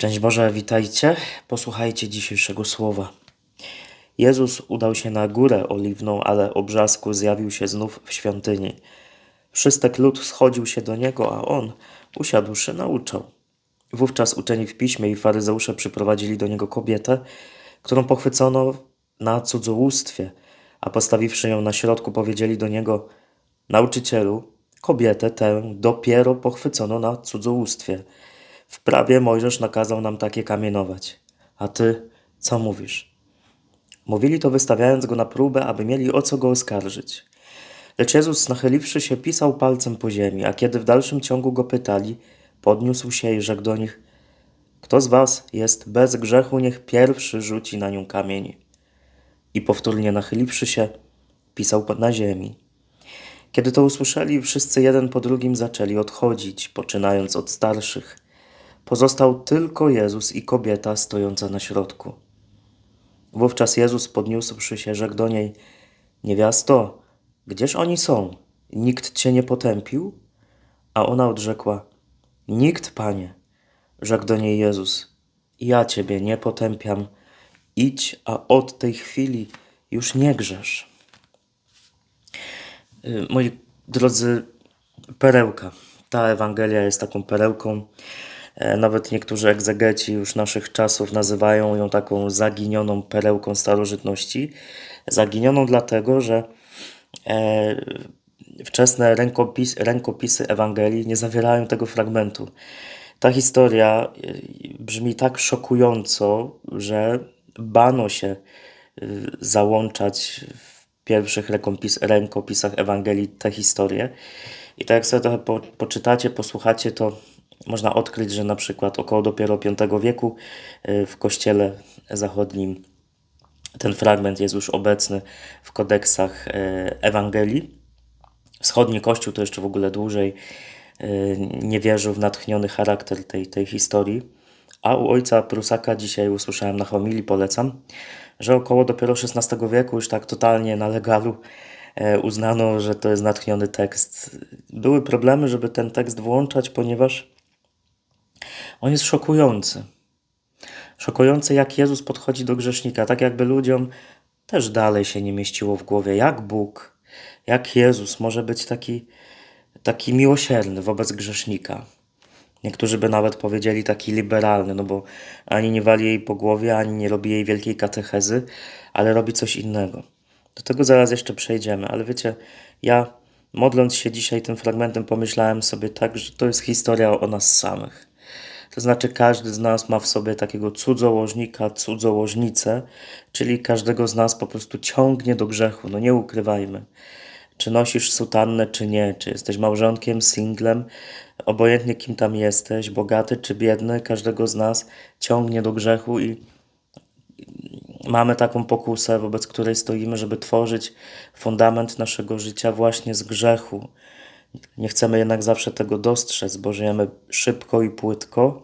Szczęść Boże, witajcie. Posłuchajcie dzisiejszego słowa. Jezus udał się na górę oliwną, ale o brzasku zjawił się znów w świątyni. Wszystek lud schodził się do niego, a on, usiadłszy, nauczał. Wówczas uczeni w piśmie i faryzeusze przyprowadzili do niego kobietę, którą pochwycono na cudzołóstwie, a postawiwszy ją na środku, powiedzieli do niego: Nauczycielu, kobietę tę dopiero pochwycono na cudzołóstwie. W prawie Mojżesz nakazał nam takie kamienować. A ty co mówisz? Mówili to wystawiając go na próbę, aby mieli o co go oskarżyć. Lecz Jezus, nachyliwszy się, pisał palcem po ziemi, a kiedy w dalszym ciągu go pytali, podniósł się i rzekł do nich: Kto z was jest bez grzechu, niech pierwszy rzuci na nią kamień. I powtórnie nachyliwszy się, pisał na ziemi. Kiedy to usłyszeli, wszyscy jeden po drugim zaczęli odchodzić, poczynając od starszych. Pozostał tylko Jezus i kobieta stojąca na środku. Wówczas Jezus podniósłszy się, rzekł do niej: Niewiasto, gdzież oni są? Nikt cię nie potępił? A ona odrzekła: Nikt, panie. Rzekł do niej Jezus: Ja ciebie nie potępiam. Idź, a od tej chwili już nie grzesz. Moi drodzy, perełka. Ta Ewangelia jest taką perełką. E, Nawet niektórzy egzegeci już naszych czasów nazywają ją taką zaginioną perełką starożytności. Zaginioną dlatego, że e, wczesne rękopis, rękopisy Ewangelii nie zawierają tego fragmentu. Ta historia y, brzmi tak szokująco, że bano się załączać w pierwszych rękopis, rękopisach Ewangelii tę historię. I tak jak sobie trochę po, poczytacie, posłuchacie, to można odkryć, że na przykład około dopiero V wieku y, w kościele zachodnim ten fragment jest już obecny w kodeksach y, Ewangelii. Wschodni Kościół to jeszcze w ogóle dłużej y, nie wierzył w natchniony charakter tej, tej historii. A u ojca Prusaka dzisiaj usłyszałem na homilii, polecam, że około dopiero XVI wieku już tak totalnie na legalu e, uznano, że to jest natchniony tekst. Były problemy, żeby ten tekst włączać, ponieważ on jest szokujący. Szokujące, jak Jezus podchodzi do grzesznika, tak jakby ludziom też dalej się nie mieściło w głowie, jak Bóg, jak Jezus może być taki, taki miłosierny wobec grzesznika. Niektórzy by nawet powiedzieli taki liberalny, no bo ani nie wali jej po głowie, ani nie robi jej wielkiej katechezy, ale robi coś innego. Do tego zaraz jeszcze przejdziemy, ale wiecie, ja modląc się dzisiaj tym fragmentem, pomyślałem sobie tak, że to jest historia o nas samych. To znaczy, każdy z nas ma w sobie takiego cudzołożnika, cudzołożnicę, czyli każdego z nas po prostu ciągnie do grzechu. No nie ukrywajmy. Czy nosisz sutannę, czy nie, czy jesteś małżonkiem, singlem, obojętnie kim tam jesteś, bogaty czy biedny, każdego z nas ciągnie do grzechu i mamy taką pokusę, wobec której stoimy, żeby tworzyć fundament naszego życia właśnie z grzechu. Nie chcemy jednak zawsze tego dostrzec, bo żyjemy szybko i płytko,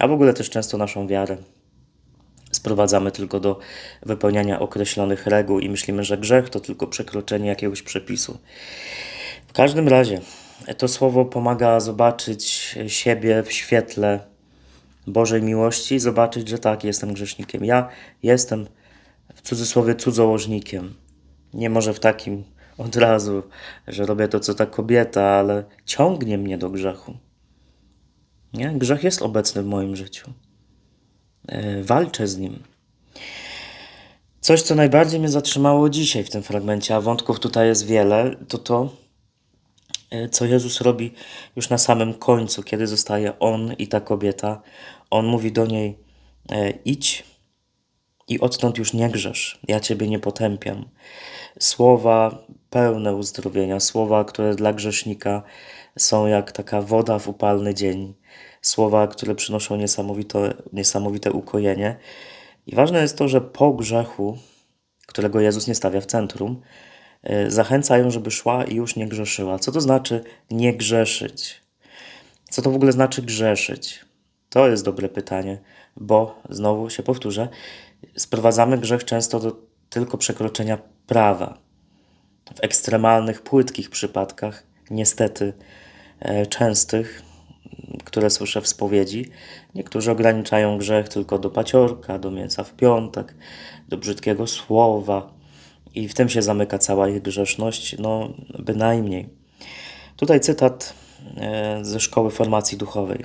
a w ogóle też często naszą wiarę sprowadzamy tylko do wypełniania określonych reguł i myślimy, że grzech to tylko przekroczenie jakiegoś przepisu. W każdym razie to słowo pomaga zobaczyć siebie w świetle Bożej miłości, zobaczyć, że tak, jestem grzesznikiem. Ja jestem w cudzysłowie cudzołożnikiem. Nie może w takim od razu, że robię to, co ta kobieta, ale ciągnie mnie do grzechu. Nie? Grzech jest obecny w moim życiu. E, walczę z nim. Coś, co najbardziej mnie zatrzymało dzisiaj w tym fragmencie, a wątków tutaj jest wiele, to to, e, co Jezus robi już na samym końcu, kiedy zostaje On i ta kobieta. On mówi do niej: e, idź i odtąd już nie grzesz, ja Ciebie nie potępiam. Słowa pełne uzdrowienia, słowa, które dla grzesznika są jak taka woda w upalny dzień, słowa, które przynoszą niesamowite, niesamowite ukojenie. I ważne jest to, że po grzechu, którego Jezus nie stawia w centrum, y, zachęca ją, żeby szła i już nie grzeszyła. Co to znaczy nie grzeszyć? Co to w ogóle znaczy grzeszyć? To jest dobre pytanie, bo znowu się powtórzę, sprowadzamy grzech często do tylko przekroczenia prawa. W ekstremalnych, płytkich przypadkach, niestety e, częstych, które słyszę w spowiedzi. Niektórzy ograniczają grzech tylko do paciorka, do mięsa w piątek, do brzydkiego słowa i w tym się zamyka cała ich grzeszność, no bynajmniej. Tutaj cytat e, ze szkoły formacji duchowej.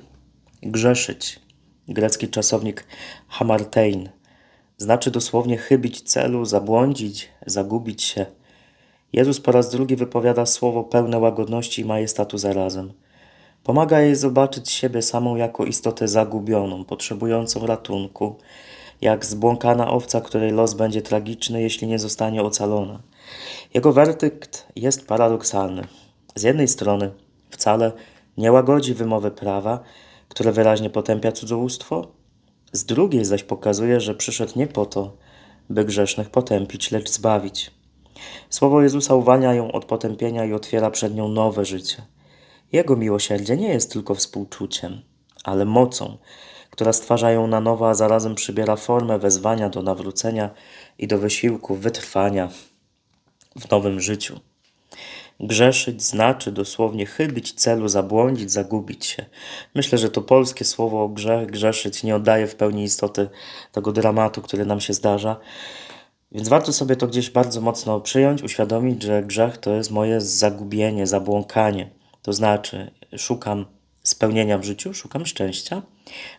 Grzeszyć. Grecki czasownik hamartein. Znaczy dosłownie chybić celu, zabłądzić, zagubić się. Jezus po raz drugi wypowiada słowo pełne łagodności i majestatu zarazem. Pomaga jej zobaczyć siebie samą jako istotę zagubioną, potrzebującą ratunku, jak zbłąkana owca, której los będzie tragiczny, jeśli nie zostanie ocalona. Jego werdykt jest paradoksalny. Z jednej strony wcale nie łagodzi wymowy prawa, które wyraźnie potępia cudzołóstwo, z drugiej zaś pokazuje, że przyszedł nie po to, by grzesznych potępić, lecz zbawić. Słowo Jezusa uwalnia ją od potępienia i otwiera przed nią nowe życie. Jego miłosierdzie nie jest tylko współczuciem, ale mocą, która stwarza ją na nowo, a zarazem przybiera formę wezwania do nawrócenia i do wysiłku wytrwania w nowym życiu. Grzeszyć znaczy dosłownie chybić celu, zabłądzić, zagubić się. Myślę, że to polskie słowo grzech, grzeszyć nie oddaje w pełni istoty tego dramatu, który nam się zdarza. Więc warto sobie to gdzieś bardzo mocno przyjąć, uświadomić, że grzech to jest moje zagubienie, zabłąkanie. To znaczy, szukam spełnienia w życiu, szukam szczęścia.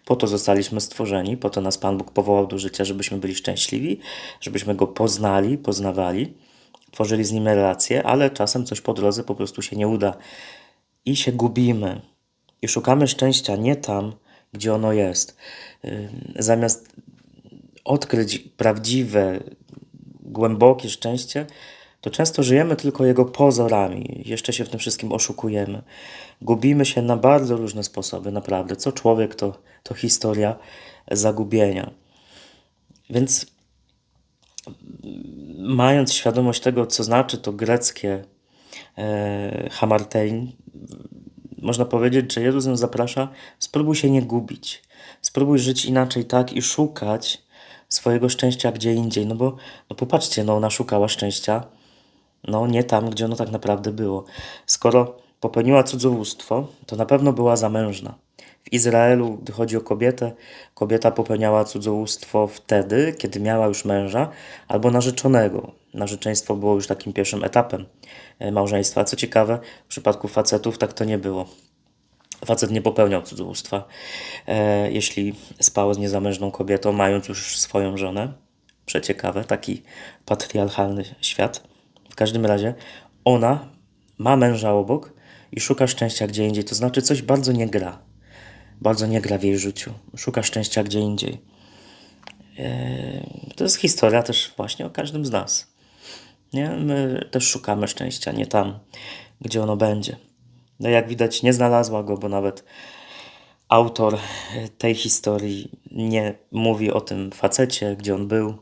Po to zostaliśmy stworzeni, po to nas Pan Bóg powołał do życia, żebyśmy byli szczęśliwi, żebyśmy Go poznali, poznawali, tworzyli z Nim relacje, ale czasem coś po drodze po prostu się nie uda i się gubimy. I szukamy szczęścia nie tam, gdzie ono jest. Zamiast odkryć prawdziwe, głębokie szczęście, to często żyjemy tylko jego pozorami, jeszcze się w tym wszystkim oszukujemy. Gubimy się na bardzo różne sposoby, naprawdę. Co człowiek, to, to historia zagubienia. Więc mając świadomość tego, co znaczy to greckie e, hamartein, można powiedzieć, że nas zaprasza, spróbuj się nie gubić. Spróbuj żyć inaczej tak i szukać swojego szczęścia gdzie indziej. No bo no popatrzcie, no ona szukała szczęścia no nie tam, gdzie ono tak naprawdę było. Skoro popełniła cudzołóstwo, to na pewno była zamężna. W Izraelu, gdy chodzi o kobietę, kobieta popełniała cudzołóstwo wtedy, kiedy miała już męża albo narzeczonego. Narzeczeństwo było już takim pierwszym etapem e, małżeństwa. Co ciekawe, w przypadku facetów tak to nie było. Facet nie popełniał cudzołóstwa, e, jeśli spał z niezamężną kobietą, mając już swoją żonę. Przeciekawe, taki patriarchalny świat każdym razie ona ma męża obok i szuka szczęścia gdzie indziej. To znaczy coś bardzo nie gra. Bardzo nie gra w jej życiu. Szuka szczęścia gdzie indziej. Eee, to jest historia też właśnie o każdym z nas. Nie? My też szukamy szczęścia, nie tam, gdzie ono będzie. No jak widać, nie znalazła go, bo nawet autor tej historii nie mówi o tym facecie, gdzie on był.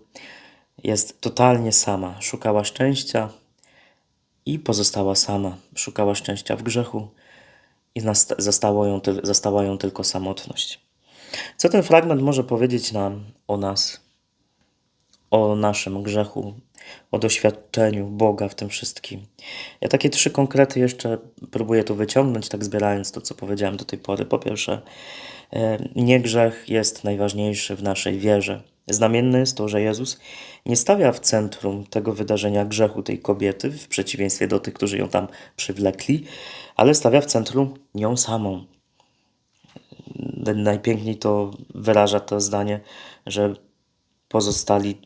Jest totalnie sama. Szukała szczęścia, i pozostała sama. Szukała szczęścia w grzechu i zastała ją, ją tylko samotność. Co ten fragment może powiedzieć nam o nas, o naszym grzechu, o doświadczeniu Boga w tym wszystkim? Ja takie trzy konkrety jeszcze próbuję tu wyciągnąć, tak zbierając to, co powiedziałem do tej pory. Po pierwsze, e, nie grzech jest najważniejszy w naszej wierze. Znamienne jest to, że Jezus nie stawia w centrum tego wydarzenia grzechu tej kobiety, w przeciwieństwie do tych, którzy ją tam przywlekli, ale stawia w centrum nią samą. Najpiękniej to wyraża to zdanie, że pozostali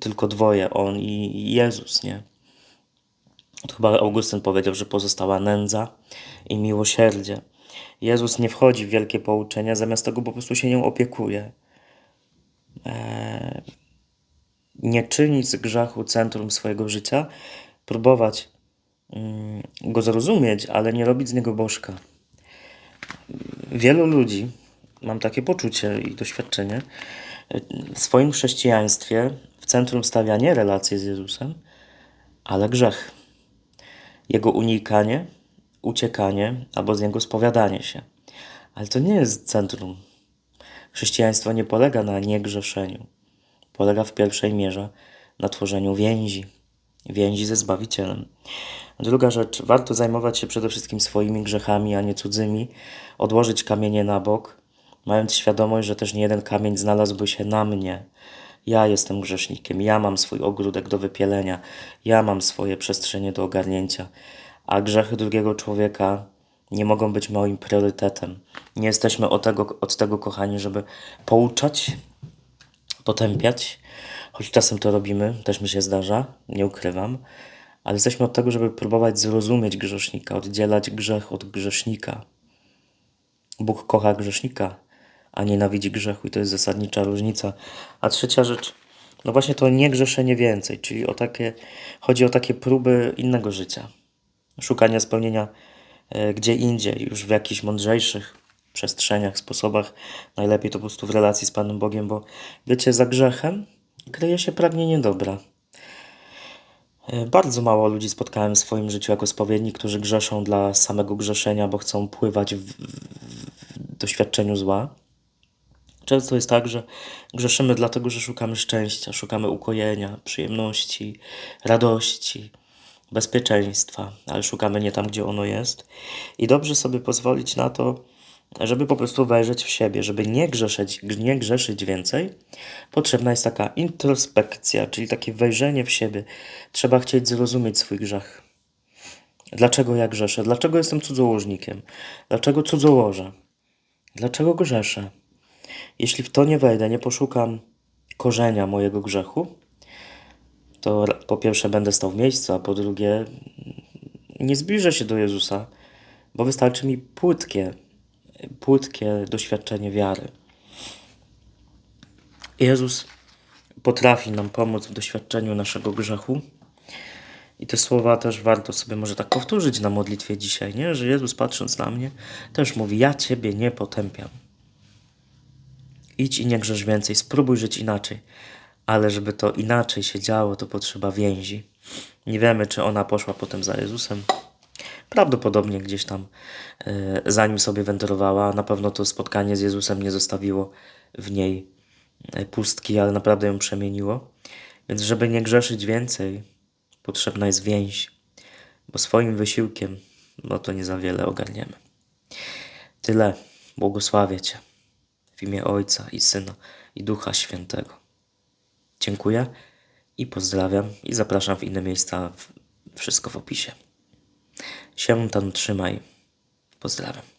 tylko dwoje, on i Jezus, nie? To chyba Augustyn powiedział, że pozostała nędza i miłosierdzie. Jezus nie wchodzi w wielkie pouczenia, zamiast tego po prostu się nią opiekuje. E, nie czynić z grzechu centrum swojego życia, próbować mm, go zrozumieć, ale nie robić z niego bożka. Wielu ludzi, mam takie poczucie i doświadczenie, w swoim chrześcijaństwie centrum stawia nie relacje z Jezusem, ale grzech. Jego unikanie, uciekanie albo z niego spowiadanie się. Ale to nie jest centrum Chrześcijaństwo nie polega na niegrzeszeniu. Polega w pierwszej mierze na tworzeniu więzi, więzi ze Zbawicielem. Druga rzecz, warto zajmować się przede wszystkim swoimi grzechami, a nie cudzymi, odłożyć kamienie na bok, mając świadomość, że też nie jeden kamień znalazłby się na mnie. Ja jestem grzesznikiem, ja mam swój ogródek do wypielenia, ja mam swoje przestrzenie do ogarnięcia, a grzechy drugiego człowieka nie mogą być moim priorytetem. Nie jesteśmy od tego, od tego kochani, żeby pouczać, potępiać, choć czasem to robimy, też mi się zdarza, nie ukrywam, ale jesteśmy od tego, żeby próbować zrozumieć grzesznika, oddzielać grzech od grzesznika. Bóg kocha grzesznika, a nienawidzi grzechu i to jest zasadnicza różnica. A trzecia rzecz, no właśnie to nie grzeszenie więcej, czyli o takie, chodzi o takie próby innego życia, szukania spełnienia e, gdzie indziej, już w jakichś mądrzejszych przestrzeniach, sposobach. Najlepiej to po prostu w relacji z Panem Bogiem, bo wiecie, za grzechem kryje się pragnienie dobra. E, Bardzo mało ludzi spotkałem w swoim życiu jako spowiedni, którzy grzeszą dla samego grzeszenia, bo chcą pływać w, w, w doświadczeniu zła. Często jest tak, że grzeszymy dlatego, że szukamy szczęścia, szukamy ukojenia, przyjemności, radości, bezpieczeństwa, ale szukamy nie tam, gdzie ono jest. I dobrze sobie pozwolić na to, żeby po prostu wejrzeć w siebie, żeby nie grzeszyć, nie grzeszyć więcej. Potrzebna jest taka introspekcja, czyli takie wejrzenie w siebie. Trzeba chcieć zrozumieć swój grzech. Dlaczego ja grzeszę? Dlaczego jestem cudzołożnikiem? Dlaczego cudzołożę? Dlaczego grzeszę? Jeśli w to nie wejdę, nie poszukam korzenia mojego grzechu, to po pierwsze będę stał w miejscu, a po drugie nie zbliżę się do Jezusa, bo wystarczy mi płytkie, płytkie doświadczenie wiary. Jezus potrafi nam pomóc w doświadczeniu naszego grzechu. I te słowa też warto sobie może tak powtórzyć na modlitwie dzisiaj, nie? Że Jezus patrząc na mnie też mówi: Ja Ciebie nie potępiam. Idź i nie grzesz więcej, spróbuj żyć inaczej. Ale żeby to inaczej się działo, to potrzeba więzi. Nie wiemy, czy ona poszła potem za Jezusem. Prawdopodobnie gdzieś tam, e, zanim sobie wędrowała, na pewno to spotkanie z Jezusem nie zostawiło w niej e, pustki, ale naprawdę ją przemieniło. Więc, żeby nie grzeszyć więcej, potrzebna jest więź, bo swoim wysiłkiem, no to nie za wiele ogarniemy. Tyle. Błogosławię Cię w imię Ojca i Syna i Ducha Świętego. Dziękuję i pozdrawiam i zapraszam w inne miejsca, wszystko w opisie. Się tam trzymaj. Pozdrawiam.